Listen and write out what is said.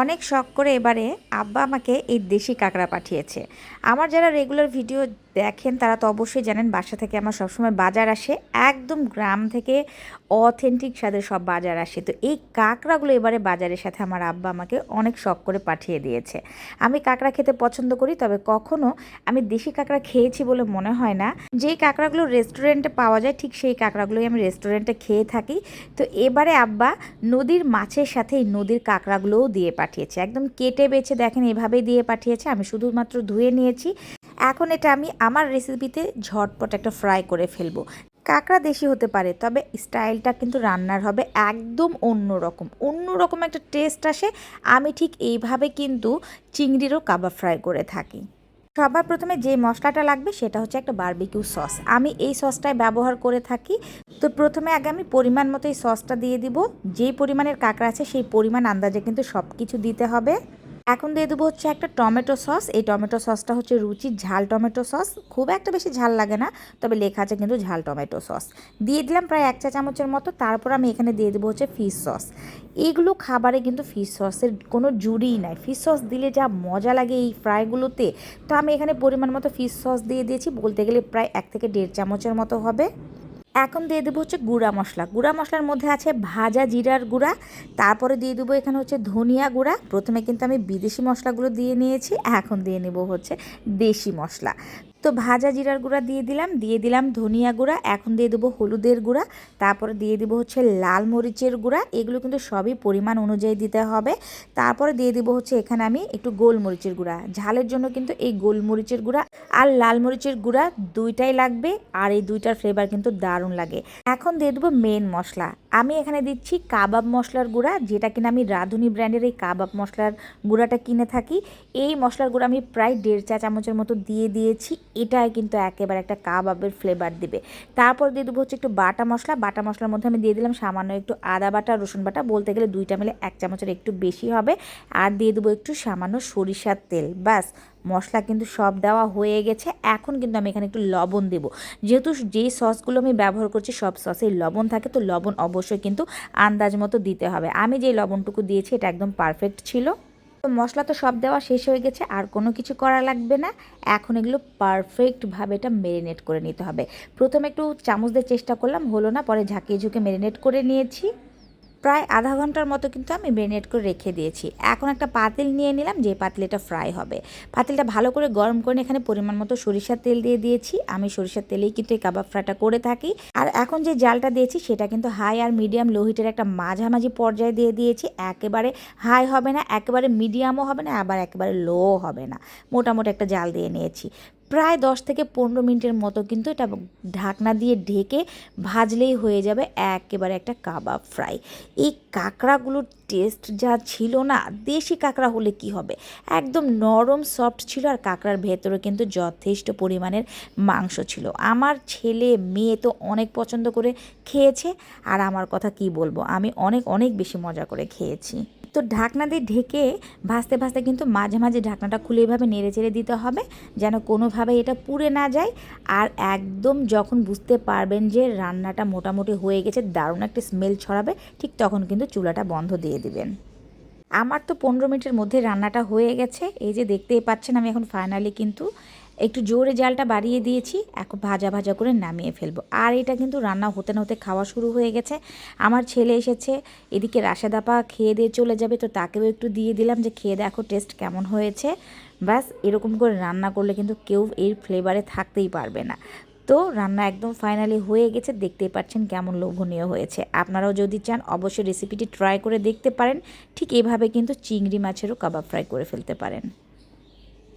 অনেক শখ করে এবারে আব্বা আমাকে এই দেশি কাঁকড়া পাঠিয়েছে। আমার যারা রেগুলার ভিডিও দেখেন তারা তো অবশ্যই জানেন বাসা থেকে আমার সবসময় বাজার আসে। একদম গ্রাম থেকে অথেন্টিক স্বাদের সব বাজার আসে। তো এই কাঁকড়াগুলো এবারে বাজারের সাথে আমার আব্বা আমাকে অনেক শখ করে পাঠিয়ে দিয়েছে। আমি কাঁকড়া খেতে পছন্দ করি, তবে কখনো আমি দেশি কাঁকড়া খেয়েছি বলে মনে হয় না। যেই কাঁকড়াগুলো রেস্টুরেন্টে পাওয়া যায়, ঠিক সেই কাঁকড়াগুলোই আমি রেস্টুরেন্টে খেয়ে থাকি। তো এবারে আব্বা নদীর মাছের সাথে এই নদীর কাঁকড়াগুলোও দিয়ে পাঠিয়েছে। একদম কেটে বেছে দেখেন, এভাবেই দিয়ে পাঠিয়েছে। আমি শুধুমাত্র ধুয়ে নিয়েছি। এখন এটা আমি আমার রেসিপিতে ঝটপট একটা ফ্রাই করে ফেলব। কাঁকড়া দেশি হতে পারে, তবে স্টাইলটা কিন্তু রান্নার হবে একদম অন্য রকম। অন্য রকম একটা টেস্ট আসে, আমি ঠিক এইভাবে কিন্তু চিংড়িরও কাবাব ফ্রাই করে থাকি। সবার প্রথমে যে মশলাটা লাগবে সেটা হচ্ছে একটা বারবিকিউ সস আমি এই সসটাই ব্যবহার করে থাকি। তো প্রথমে আগে আমি পরিমাণ মতো এই সসটা দিয়ে দিব। যেই পরিমাণের কাঁকড়া আছে সেই পরিমাণ আন্দাজে কিন্তু সব কিছু দিতে হবে। এখন দিয়ে দেবো হচ্ছে একটা টমেটো সস। এই টমেটো সসটা হচ্ছে রুচির ঝাল টমেটো সস। খুব একটা বেশি ঝাল লাগে না, তবে লেখা আছে কিন্তু ঝাল টমেটো সস। দিয়ে দিলাম প্রায় এক চা চামচের মতো, তারপর আমি এখানে দিয়ে দেবো হচ্ছে ফিশ সস এইগুলো খাবারে কিন্তু ফিশ সসের কোনো জুড়িই নাই। ফিশ সস দিলে যা মজা লাগে এই ফ্রাইগুলোতে। তো আমি এখানে পরিমাণ মতো ফিশ সস দিয়ে দিয়েছি, বলতে গেলে প্রায় এক থেকে দেড় চামচের মতো হবে। এখন দিয়ে দেবো হচ্ছে গুঁড়া মশলা। গুঁড়া মশলার মধ্যে আছে ভাজা জিরার গুঁড়া, তারপরে দিয়ে দেবো এখানে হচ্ছে ধনিয়া গুঁড়া। প্রথমে কিন্তু আমি বিদেশি মশলাগুলো দিয়ে নিয়েছি, এখন দিয়ে নেব হচ্ছে দেশি মশলা। তো ভাজা জিরার গুঁড়া দিয়ে দিলাম দিয়ে দিলাম ধনিয়া গুঁড়া, এখন দিয়ে দেবো হলুদের গুঁড়া, তারপরে দিয়ে দেবো হচ্ছে লাল মরিচের গুঁড়া, এগুলো কিন্তু সবই পরিমাণ অনুযায়ী দিতে হবে। তারপরে দিয়ে দেবো হচ্ছে এখানে আমি একটু গোলমরিচের গুঁড়া, ঝালের জন্য কিন্তু এই গোলমরিচের গুঁড়া আর লাল মরিচের গুঁড়া দুইটাই লাগবে আর এই দুইটার ফ্লেভার কিন্তু দারুণ লাগে। এখন দিয়ে দেবো মেন মশলা, আমি এখানে দিচ্ছি কাবাব মশলার গুঁড়া, যেটা কিনা আমি রাঁধুনি ব্র্যান্ডের এই কাবাব মশলার গুঁড়াটা কিনে থাকি, এই মশলার গুঁড়া আমি প্রায় দেড় চা চামচের মতো দিয়ে দিয়েছি। এটাই কিন্তু একেবারে একটা কাবাবের ফ্লেভার দিবে। তারপর দিয়ে দেবো হচ্ছে একটু বাটা মশলা। বাটা মশলার মধ্যে আমি দিয়ে দিলাম সামান্য একটু আদা বাটা, রসুন বাটা। বলতে গেলে দুইটা মিলে এক চামচের একটু বেশি হবে। আর দিয়ে দেবো একটু সামান্য সরিষার তেল। ব্যাস, মশলা কিন্তু সব দেওয়া হয়ে গেছে। এখন কিন্তু আমি এখানে একটু লবণ দেব। যেহেতু যেই সসগুলো আমি ব্যবহার করছি সব সসে লবণ থাকে, তো লবণ অবশ্যই কিন্তু আন্দাজ মতো দিতে হবে। আমি যেই লবণটুকু দিয়েছি, এটা একদম পারফেক্ট ছিল। তো মশলা তো সব দেওয়া শেষ হয়ে গেছে, আর কোনো কিছু করা লাগবে না। এখন এগুলো পারফেক্টভাবে এটা মেরিনেট করে নিতে হবে। প্রথমে একটু চামচ দিয়ে চেষ্টা করলাম, হলো না, পরে ঝাঁকিয়ে ঝুঁকে মেরিনেট করে নিয়েছি। প্রায় আধা ঘণ্টার মতো কিন্তু আমি মেরিনেট করে রেখে দিয়েছি। এখন একটা পাতিল নিয়ে নিলাম, যে পাতিলটা ফ্রাই হবে। পাতিলটা ভালো করে গরম করে এখানে পরিমাণ মতো সরিষার তেল দিয়ে দিয়েছি। আমি সরিষার তেলেই কিন্তু এই কাবাব ফ্রাইটা করে থাকি। আর এখন যে জালটা দিয়েছি, সেটা কিন্তু হাই আর মিডিয়াম লো হিটের একটা মাঝামাঝি পর্যায়ে দিয়ে দিয়েছি। একেবারে হাই হবে না, একেবারে মিডিয়ামও হবে না, আবার একেবারে লোও হবে না। মোটামুটি একটা জাল দিয়ে নিয়েছি। প্রায় দশ থেকে পনেরো মিনিটের মতো কিন্তু এটা ঢাকনা দিয়ে ঢেকে ভাজলেই হয়ে যাবে একেবারে একটা কাবাব ফ্রাই। এই কাঁকড়াগুলোর টেস্ট যা ছিল না, দেশি কাঁকড়া হলে কি হবে? একদম নরম সফট ছিল আর কাঁকড়ার ভেতরে কিন্তু যথেষ্ট পরিমাণের মাংস ছিল। আমার ছেলে, মেয়ে তো অনেক পছন্দ করে খেয়েছে। আর আমার কথা কি বলব? আমি অনেক অনেক বেশি মজা করে খেয়েছি। তো ঢাকনা দিয়ে ঢেকে ভাজতে ভাজতে কিন্তু মাঝে মাঝে ঢাকনাটা খুলে এভাবে নেড়ে চেড়ে দিতে হবে, যেন কোনোভাবে এটা পুড়ে না যায়। আর একদম যখন বুঝতে পারবেন যে রান্নাটা মোটামুটি হয়ে গেছে, দারুণ একটা স্মেল ছড়াবে, ঠিক তখন কিন্তু চুলাটা বন্ধ দিয়ে দিবেন। আমার তো পনেরো মিনিটের মধ্যে রান্নাটা হয়ে গেছে। এই যে দেখতেই পাচ্ছেন, আমি এখন ফাইনালি কিন্তু একটু জোরে জালটা বাড়িয়ে দিয়েছি এখন ভাজা ভাজা করে নামিয়ে ফেলব। আর এটা কিন্তু রান্না হতে না হতে খাওয়া শুরু হয়ে গেছে। আমার ছেলে এসেছে, এদিকে রাশেদাপা খেয়ে দিয়ে চলে যাবে, তো তাকেও একটু দিয়ে দিলাম যে খেয়ে দেখো টেস্ট কেমন হয়েছে। ব্যাস, এরকম করে রান্না করলে কিন্তু কেউ এর ফ্লেভারে থাকতেই পারবে না। তো রান্না একদম ফাইনালি হয়ে গেছে, দেখতেই পাচ্ছেন কেমন লোভনীয় হয়েছে। আপনারাও যদি চান, অবশ্যই রেসিপিটি ট্রাই করে দেখতে পারেন। ঠিক এভাবে কিন্তু চিংড়ি মাছেরও কাবাব ফ্রাই করে ফেলতে পারেন।